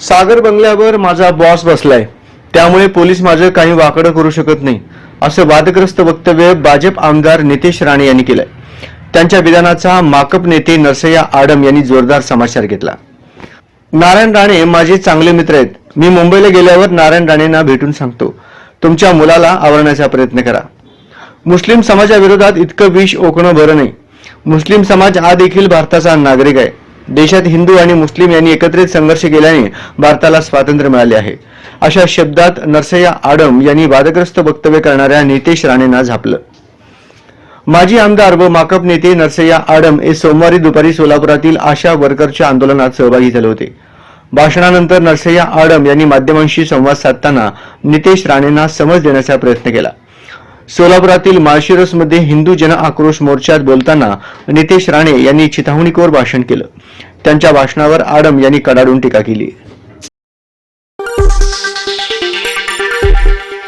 सागर बंगल्यावर माझा बॉस बसलाय. त्यामुळे पोलीस माझं काही वाकडं करू शकत नाही असं वादग्रस्त वक्तव्य भाजप आमदार नितेश राणे यांनी केलंय. त्यांच्या विधानाचा माकप नेते नरसय्या आडम यांनी जोरदार समाचार घेतला. नारायण राणे माझे चांगले मित्र आहेत. मी मुंबईला गेल्यावर नारायण राणेंना भेटून सांगतो. तुमच्या मुलाला आवरण्याचा प्रयत्न करा. मुस्लिम समाजाविरोधात इतकं विष ओकणं बरं नाही. मुस्लिम समाज हा देखील भारताचा नागरिक आहे. देशात हिंदू आणि मुस्लिम यांनी एकत्रित संघर्ष केल्याने भारताला स्वातंत्र्य मिळाले आहे. अशा शब्दात नरसय्या आडम यांनी वादग्रस्त वक्तव्य करणाऱ्या नितेश राणेंना झापलं. माजी आमदार व माकप नेते नरसय्या आडम हे सोमवारी दुपारी सोलापुरातील आशा वर्करच्या आंदोलनात सहभागी झाले होते. भाषणानंतर नरसय्या आडम यांनी माध्यमांशी संवाद साधताना नितेश राणेंना समज देण्याचा प्रयत्न केला. सोलापुरातील माळशिरसमध्ये हिंदू जन आक्रोश मोर्चात बोलताना नितेश राणे यांनी चिथावणीखोर भाषण केलं. त्यांच्या भाषणावर आडम यांनी कडाडून टीका केली.